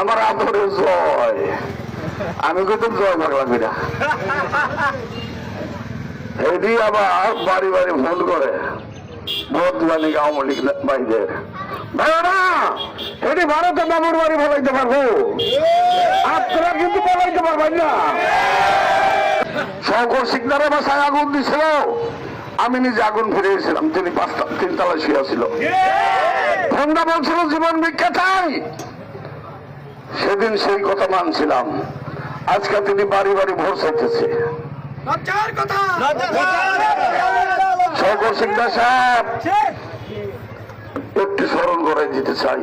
আমার আদরে জয়। আমি কিন্তু জয় বাংলা বিরা এটি আবার বাড়ি বাড়ি ফোন করে। আওয়ামী লীগ না আমি নিজে আগুন ফিরিয়েছিলাম তিনি পাঁচটা তিনতলা শুয়েছিল ফোনটা বলছিল, জীবন চাই। সেদিন সেই কথা মানছিলাম। আজকে তিনি বাড়ি বাড়ি ভোর চাইতেছে। শঙ্কর সিকদার সাহেব একটু স্মরণ করে দিতে চাই।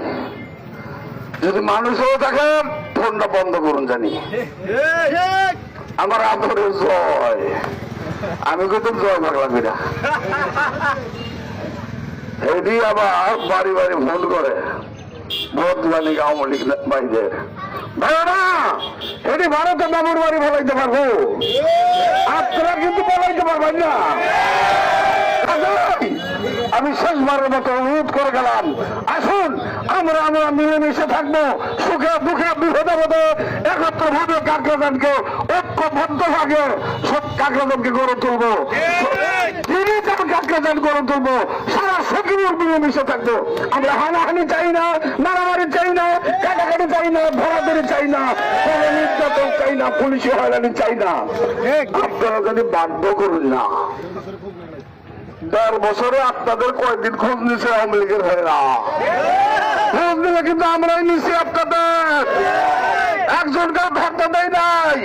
যদি মানুষও থাকে ফোনটা বন্ধ করুন জানি। আমার আদরে জয়। আমি কিন্তু জয় বাংলা বিরা এটি আবার বাড়ি বাড়ি ফোন করে। কিন্তু আমি শেষবারের মতো অনুরোধ করে গেলাম, আসুন, আমরা আমরা মিলেমিশে থাকব, সুখে, দুঃখে, বিপদে বোধে একত্র ভাবে কাকরাদানকে ঐক্যবদ্ধ ভাগে সব কাকরাদানকে গড়ে তুলবো। গড়ে তুলবো, সারা সকিমুর মিলেমিশে থাকব। আমরা হানাহানি চাই না কাটাকাটি চাই না ভাড়াদের চাই না কোনো নির্যাতন চাই না পুলিশি হয়রানি চাই না। আপনারা যদি বাধ্য করুন না দেড় বছরে আপনাদের কয়দিন খোঁজ নিছে আওয়ামী লীগের ভাইরা খোঁজ নিলে কিন্তু আমরাই নিছি আপনাদের। একজনকে ভাবতে দেয় নাই।